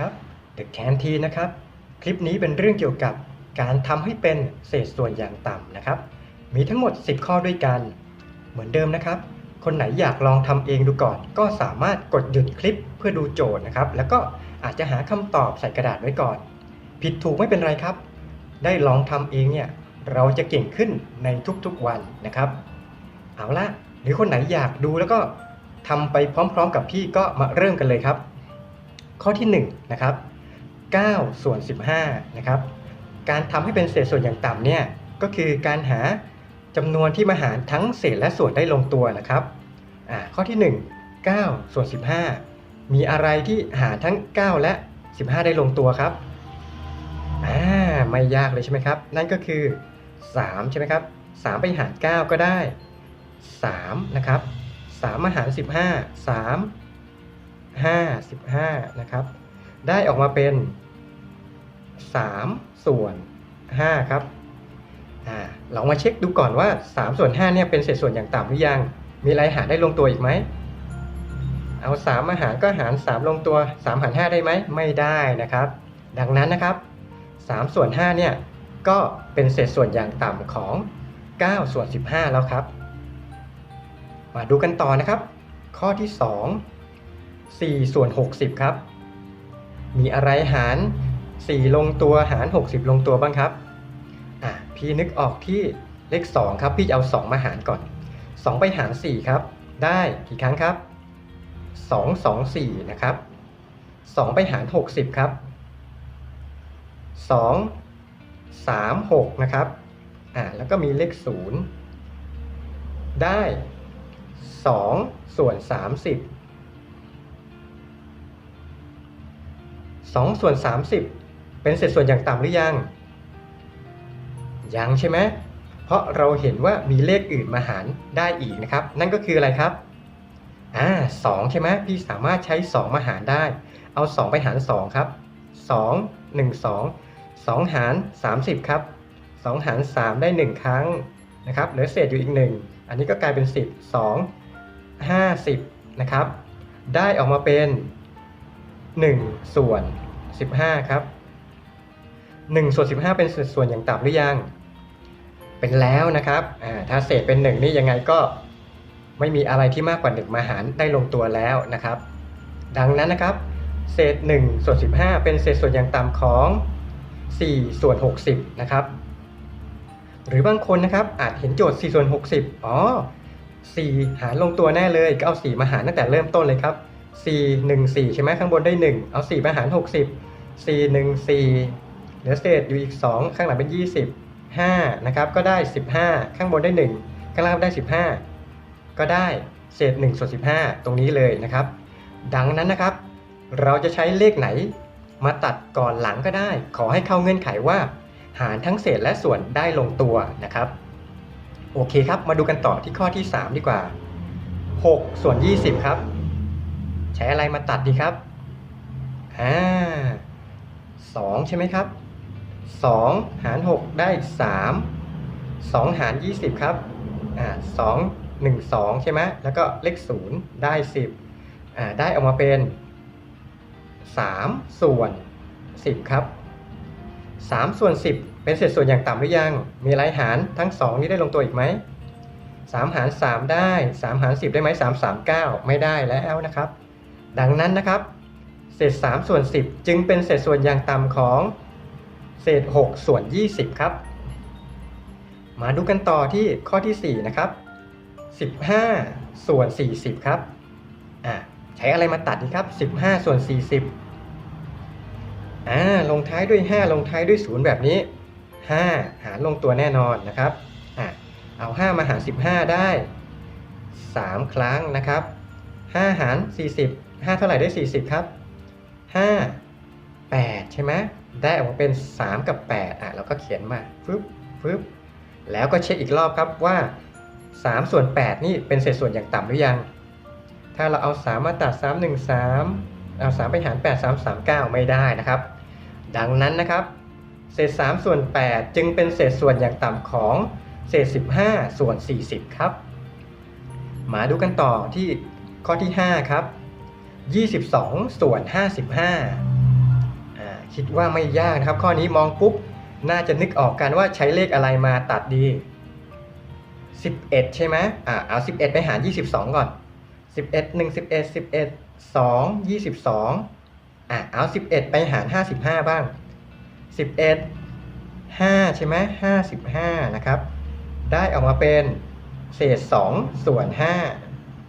ครับ The Canteen นะครับ คลิปนี้เป็นเรื่องเกี่ยวกับการทำให้เป็นเศษส่วนอย่างต่ำนะครับ มีทั้งหมด 10 ข้อด้วยกัน เหมือนเดิมนะครับ คนไหนอยากลองทำเองดูก่อน ก็สามารถกดหยุดคลิปเพื่อดูโจทย์นะครับ แล้วก็อาจจะหาคำตอบใส่กระดาษไว้ก่อน ผิดถูกไม่เป็นไรครับ ได้ลองทำเองเนี่ยเราจะเก่งขึ้นในทุกๆวันนะครับ เอาละหรือคนไหนอยากดูแล้วก็ทำไปพร้อม ๆ กับพี่ก็มาเริ่มกันเลยครับ ข้อที่1นะครับ9ส่วน15นะครับการทำให้เป็นเศษส่วนอย่างต่ำเนี่ยก็คือการหาจำนวนที่มาหารทั้งเศษและส่วนได้ลงตัวนะครับอ่าข้อที่ 1 9ส่วน15 มีอะไรที่หารทั้ง 9 และ 15 ได้ลงตัวครับอ่าไม่ยากเลยใช่ไหมครับ นั่นก็คือ 3 ใช่ไหมครับ 3 ไปหาร 9 ก็ได้ 3 นะครับ3มาหาร 15 3 5 15 นะครับ ได้ออกมาเป็น 3 ส่วน 5 ครับอ่าลองมาเช็คดูก่อนว่า 3 ส่วน 5 เนี่ยเป็นเศษส่วนอย่างต่ำหรือยัง มีอะไรหารได้ลงตัวอีกไหม เอา 3 มาหารก็หาร 3 ลงตัว 3 หาร 5 ได้ไหม ไม่ได้นะครับ ดังนั้นนะครับ 3 ส่วน 5 เนี่ย ก็เป็นเศษส่วนอย่างต่ำของ 9 ส่วน 15 แล้วครับ มาดูกันต่อนะครับ ข้อที่ 2 4 ส่วน 60 ครับ มีอะไรหาร 4 ลงตัวหาร 60 ลงตัวบ้างครับ อะ พี่นึกออกที่เลข 2 ครับ พี่จะเอา 2 มาหารก่อน 2 ไปหาร 4 ครับ ได้กี่ครั้งครับ 2 2 4 นะครับ 2 ไปหาร 60 ครับ 2 3 6 นะครับ อ่าแล้วก็มีเลข 0 ได้ 2 ส่วน 30 2 ส่วน 30 เป็นเศษส่วนอย่างต่ำหรือยัง ยังใช่ไหมเพราะเราเห็นว่ามีเลขอื่นมาหารได้อีกนะครับ นั่นก็คืออะไรครับอ่าสองใช่ไหมพี่สามารถใช้ 2 มาหารได้ เอา 2 ไปหาร 2 ครับ 2 1 2 2 หาร 30 ครับ 2 หาร 3 ได้ 1 ครั้งนะครับเหลือเศษอยู่อีก 1 อันนี้ก็กลายเป็น 10 2 50 นะครับ ได้ออกมาเป็น 1 ส่วน 15 ครับ1ส่วน15 เป็นส่วนอย่างต่ำหรือยัง เป็นแล้วนะครับถ้าเศษเป็น 1 นี่ยังไงก็ไม่มีอะไรที่มากกว่า 1 มาหารได้ลงตัวแล้วนะครับ ดังนั้นนะครับ เศษ1ส่วน15 เป็นเศษส่วนอย่างต่ำของ 4 ส่วน 60 นะครับ หรือบางคนนะครับอาจเห็นโจทย์ 4 ส่วน 60 อ๋อ 4 หารลงตัวแน่เลยก็เอา 4 มาหารตั้งแต่เริ่มต้นเลยครับ 4 1 4 ใช่ไหมข้างบนได้ 1 เอา 4 มาหาร 60 4 1 4 เหลือเศษอยู่อีก 2 ข้างหลังเป็น 20 5 นะครับ ก็ได้ 15 ข้างบนได้ 1 ข้างล่างได้ 15 ก็ได้เศษ1ส่วน15 ตรงนี้เลยนะครับ ดังนั้นนะครับ เราจะใช้เลขไหน มาตัดก่อนหลังก็ได้ ขอให้เข้าเงื่อนไขว่า หารทั้งเศษและส่วนได้ลงตัวนะครับ โอเคครับ มาดูกันต่อที่ข้อที่ 3 ดีกว่า 6 ส่วน 20 ครับ ใช้อะไรมาตัดดีครับอ่า2ใช่ไหมครับ2หาร6ได้3 2หาร20ครับอ่า2 1 2ใช่ไหมแล้วก็เลข0ได้10อ่าได้ออกมาเป็น3ส่วน10ครับ3ส่วน10เป็นเศษส่วนอย่างต่ำหรือยัง มีอะไรหารทั้ง2นี้ได้ลงตัวอีกไหม3หาร3ได้3หาร10ได้ไหม3 3 9ไม่ได้แล้วนะครับ ดังนั้นนะครับ เศษ 3 ส่วน 10 จึงเป็นเศษส่วนอย่างต่ำของเศษ 6 ส่วน 20 ครับ มาดูกันต่อที่ข้อที่ 4 นะครับ 15 ส่วน 40 ครับอ่าใช้อะไรมาตัดดีครับ 15 ส่วน 40อ่าลงท้ายด้วย 5 ลงท้ายด้วย 0 แบบนี้ 5 หารลงตัวแน่นอนนะครับอ่าเอา 5 มาหาร 15 ได้ 3 ครั้งนะครับ 5 หาร 40 5 เท่าไหร่ได้ 40 ครับ 5 8 ใช่ไหมได้ออกมาเป็น 3 กับ 8 อะ เราก็เขียนมาฟึบฟึบแล้วก็เช็คอีกรอบครับว่า 3 ส่วน 8 นี่เป็นเศษส่วนอย่างต่ำหรือยัง ถ้าเราเอา 3 มาตัด 3 1 3 เอา 3 ไปหาร 8 3 3 9 ไม่ได้นะครับ ดังนั้นนะครับ เศษ 3 ส่วน 8 จึงเป็นเศษส่วนอย่างต่ำของเศษ 15 ส่วน 40 ครับ มาดูกันต่อที่ข้อที่ 5 ครับ 22 ส่วน 55 คิดว่าไม่ยากนะครับ ข้อนี้มองปุ๊บ น่าจะนึกออกกันว่าใช้เลขอะไรมาตัดดี 11 ใช่ไหมอ่าเอา 11 ไปหาร 22 ก่อน 11 1 11 11 2 22 อ่าเอา 11 ไปหาร 55 บ้าง 11 5 ใช่ไหม55 นะครับ ได้ออกมาเป็นเศษ 2 ส่วน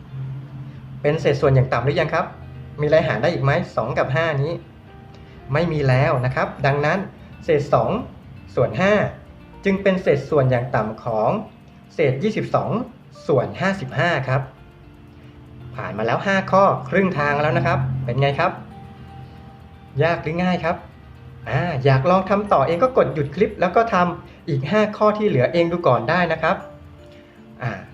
5 เป็นเศษส่วนอย่างต่ำหรือยังครับ มีอะไรหารได้อีกไหม2 กับ 5 นี้ ไม่มีแล้วนะครับ ดังนั้นเศษ 2 ส่วน 5 จึงเป็นเศษส่วนอย่างต่ำของ เศษ 22 ส่วน 55 ครับ ผ่านมาแล้ว 5 ข้อครึ่งทางแล้วนะครับ เป็นไงครับ ยากหรือง่ายครับออยากลองทำต่อเองก็กดหยุดคลิป แล้วก็ทำอีก 5 ข้อที่เหลือเองดูก่อนได้นะครับ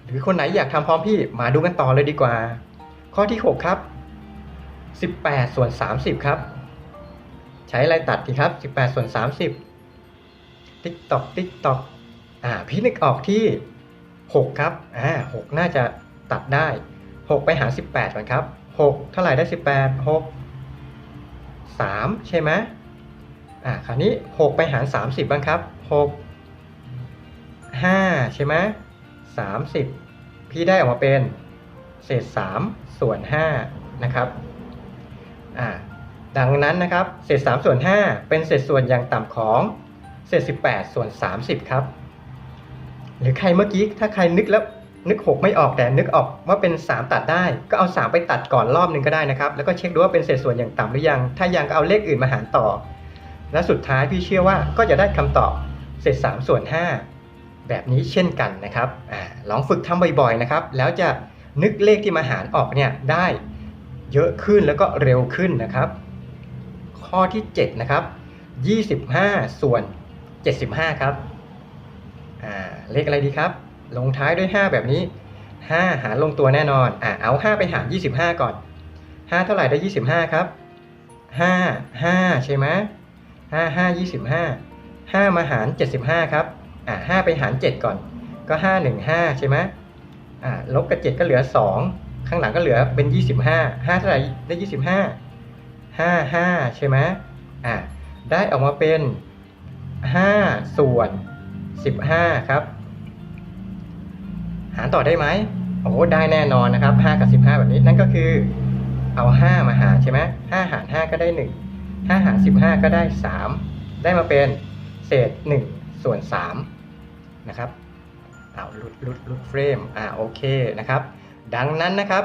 หรือคนไหนอยากทำพร้อมพี่มาดูกันต่อเลยดีกว่า ข้อที่ 6 ครับ 18 ส่วน 30 ครับ ใช้อะไรตัดดีครับ 18 ส่วน 30 ติ๊กตอกติ๊กตอกอ่าพี่นึกออกที่ 6 ครับอ่า6น่าจะตัดได้ 6 ไปหาร18ก่อนครับ 6 เท่าไหร่ได้ 18 6 3 ใช่ไหมอ่าคราวนี้ 6 ไปหาร 30 บ้างครับ 6 5 ใช่ไหม30 พี่ได้ออกมาเป็นเศษ3ส่วน5นะครับ อ่าดังนั้นนะครับเศษ3ส่วน5เป็นเศษส่วนอย่างต่ำของเศษ18ส่วน30 ครับ หรือใครเมื่อกี้ถ้าใครนึกแล้วนึก 6 ไม่ออกแต่นึกออกว่าเป็น 3 ตัดได้ ก็เอา 3 ไปตัดก่อนรอบหนึ่งก็ได้นะครับ แล้วก็เช็คดูว่าเป็นเศษส่วนอย่างต่ำหรือยัง ถ้ายังก็เอาเลขอื่นมาหารต่อ และสุดท้ายพี่เชื่อว่าก็จะได้คำตอบเศษ3ส่วน5แบบนี้เช่นกันนะครับอลองฝึกทำบ่อยๆนะครับ แล้วจะนึกเลขที่มาหารออกเนี่ยได้ เยอะขึ้นแล้วก็เร็วขึ้นนะครับ ข้อที่ 7 นะครับ 25 ส่วน 75 ครับอ่าเลขอะไรดีครับ ลงท้ายด้วย 5 แบบนี้ 5 หารลงตัวแน่นอนอ่าเอา 5 ไปหาร 25 ก่อน 5 เท่าไหร่ได้ 25 ครับ 5 5 ใช่ไหม5 5 25 5 มาหาร 75 ครับอ่า5ไปหาร 7 ก่อน ก็ 5 1 5 ใช่ไหมอ่าลบกับ 7 ก็เหลือ 2 ข้างหลังก็เหลือเป็น 25 5เท่าไหร่ได้ 25 5 5 ใช่ไหมอ่าได้ออกมาเป็น 5 ส่วน 15 ครับ หารต่อได้ไหมโอ้ได้แน่นอนนะครับ 5 กับ 15 แบบนี้นั่นก็คือเอา 5 มาหารใช่ไหม5หาร 5 ก็ได้ 1 5 หาร 15 ก็ได้ 3 ได้มาเป็นเศษ 1 ส่วน 3 นะครับเอาลุดลุดลุดเฟรมอ่าโอเคนะครับ ดังนั้นนะครับ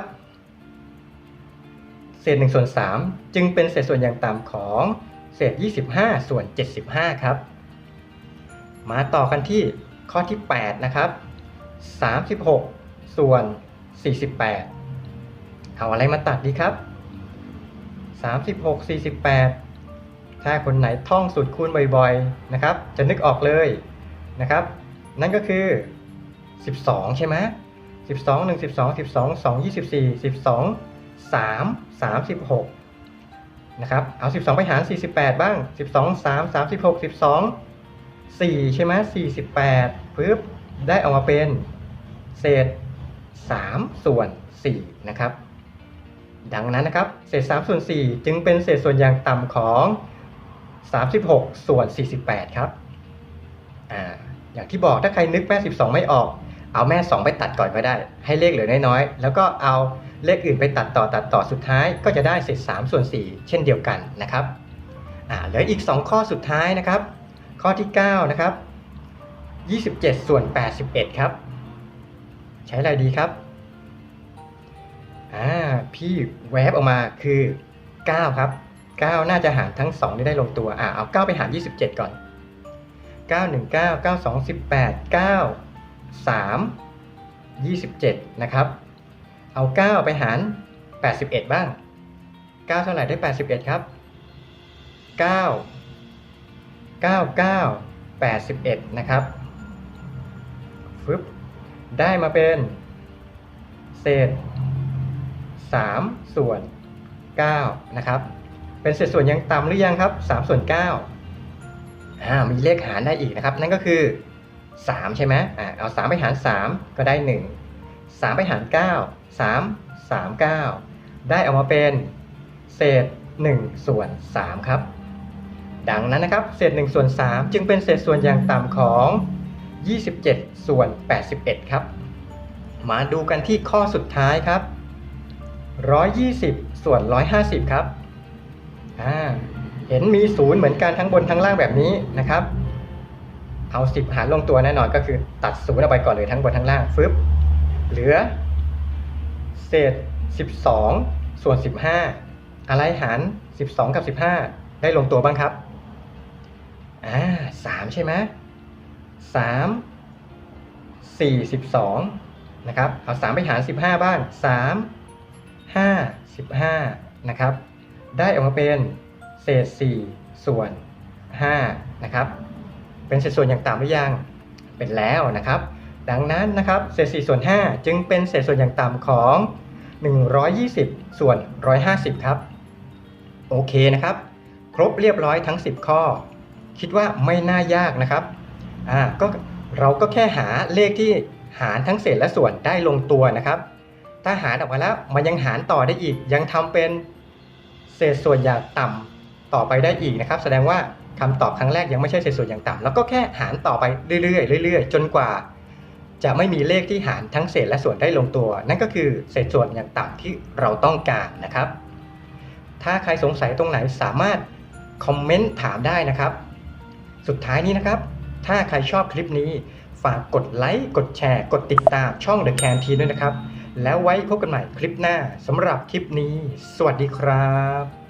เศษ1ส่วน3จึงเป็นเศษส่วนอย่างต่ำของเศษ 25 ส่วน 75 ครับ มาต่อกันที่ข้อที่ 8 นะครับ 36 ส่วน 48 เอาอะไรมาตัดดีครับ 36 48 ถ้าคนไหนท่องสูตรคูณบ่อยๆนะครับ จะนึกออกเลยนะครับ นั่นก็คือ 12 ใช่ไหม 12 1 12 12 2 24 12 3 36นะครับเอา12ไปหาร48บ้าง12 3 36 12 4ใช่ไหม48ปึ๊บได้ออกมาเป็นเศษ3ส่วน4นะครับดังนั้นนะครับ เศษ3ส่วน4จึงเป็นเศษส่วนอย่างต่ำของ 36 ส่วน 48 ครับ อ่า อย่างที่บอกถ้าใครนึกแม่12 ไม่ออก เอาแม่ 2 ไปตัดก่อนก็ได้ ให้เลขเหลือน้อยๆ แล้วก็เอาเลขอื่นไปตัดต่อตัดต่อสุดท้าย ก็จะได้เศษ3ส่วน4เช่นเดียวกันนะครับอ่าเหลืออีก 2 ข้อสุดท้ายนะครับ ข้อที่9นะครับ27 ส่วน 81 ครับ ใช้อะไรดีครับอ่าพี่แวบออกมาคือ 9 ครับ 9 น่าจะหารทั้ง 2 ได้ได้ลงตัวอ่าเอา 9 ไปหาร 27 ก่อน 9 1 9 9 2 18 9 3 27 นะครับ เอา 9 ไปหาร 81 บ้าง 9 เท่าไหร่ได้ 81 ครับ 9 99 81 นะครับฟึบได้มาเป็น เศษ 3 ส่วน 9 นะครับ เป็นเศษส่วนยังต่ำหรือยังครับ 3 ส่วน9อ่ามีเลขหารได้อีกนะครับ นั่นก็คือ 3 ใช่ไหมอ่าเอา 3 ไปหาร 3 ก็ได้ 1 3 ไปหาร 9 3 3 9 ได้ออกมาเป็นเศษ 1 ส่วน 3 ครับ ดังนั้นนะครับ เศษ 1 ส่วน 3 จึงเป็นเศษส่วนอย่างต่ำของ 27 ส่วน 81 ครับ มาดูกันที่ข้อสุดท้ายครับ 120 ส่วน 150 ครับ อ่า เห็นมีศูนย์เหมือนกันทั้งบนทั้งล่างแบบนี้นะครับ เอา 10 หารลงตัวแน่นอนก็คือตัดศูนย์ออกไปก่อนเลยทั้งบนทั้งล่างฟึบเหลือ เศษ 12 ส่วน 15 อะไรหาร 12 กับ 15 ได้ลงตัวบ้างครับอ่าสามใช่ไหมสามสี่สิบสองนะครับเอาสามไปหารสิบห้าบ้างสามห้าสิบห้านะครับได้ออกมาเป็นเศษสี่ส่วนห้านะครับ เป็นเศษส่วนอย่างต่ำหรือยังเป็นแล้วนะครับ ดังนั้นนะครับเศษ4ส่วน5จึงเป็นเศษส่วนอย่างต่ำของ 120 ส่วน 150 ครับ โอเคนะครับ ครบเรียบร้อยทั้ง 10 ข้อ คิดว่าไม่น่ายากนะครับอ่าก็เราก็แค่หาเลขที่หารทั้งเศษและส่วนได้ลงตัวนะครับ ถ้าหารออกมาแล้วมันยังหารต่อได้อีก ยังทำเป็นเศษส่วนอย่างต่ำต่อไปได้อีกนะครับ แสดงว่า คำตอบครั้งแรกยังไม่ใช่เศษส่วนอย่างต่ำแล้วก็แค่หารต่อไปเรื่อยๆเรื่อยๆ จนกว่า จะไม่มีเลขที่หารทั้งเศษและส่วนได้ลงตัว นั่นก็คือเศษส่วนอย่างต่ำที่เราต้องการนะครับ ถ้าใครสงสัยตรงไหนสามารถคอมเมนต์ถามได้นะครับ สุดท้ายนี้นะครับ ถ้าใครชอบคลิปนี้ ฝากกดไลค์กดแชร์ กดติดตามช่อง The Can t e ด้วยนะครับ แล้วไว้พบกันใหม่คลิปหน้าสำหรับคลิปนี้ สวัสดีครับ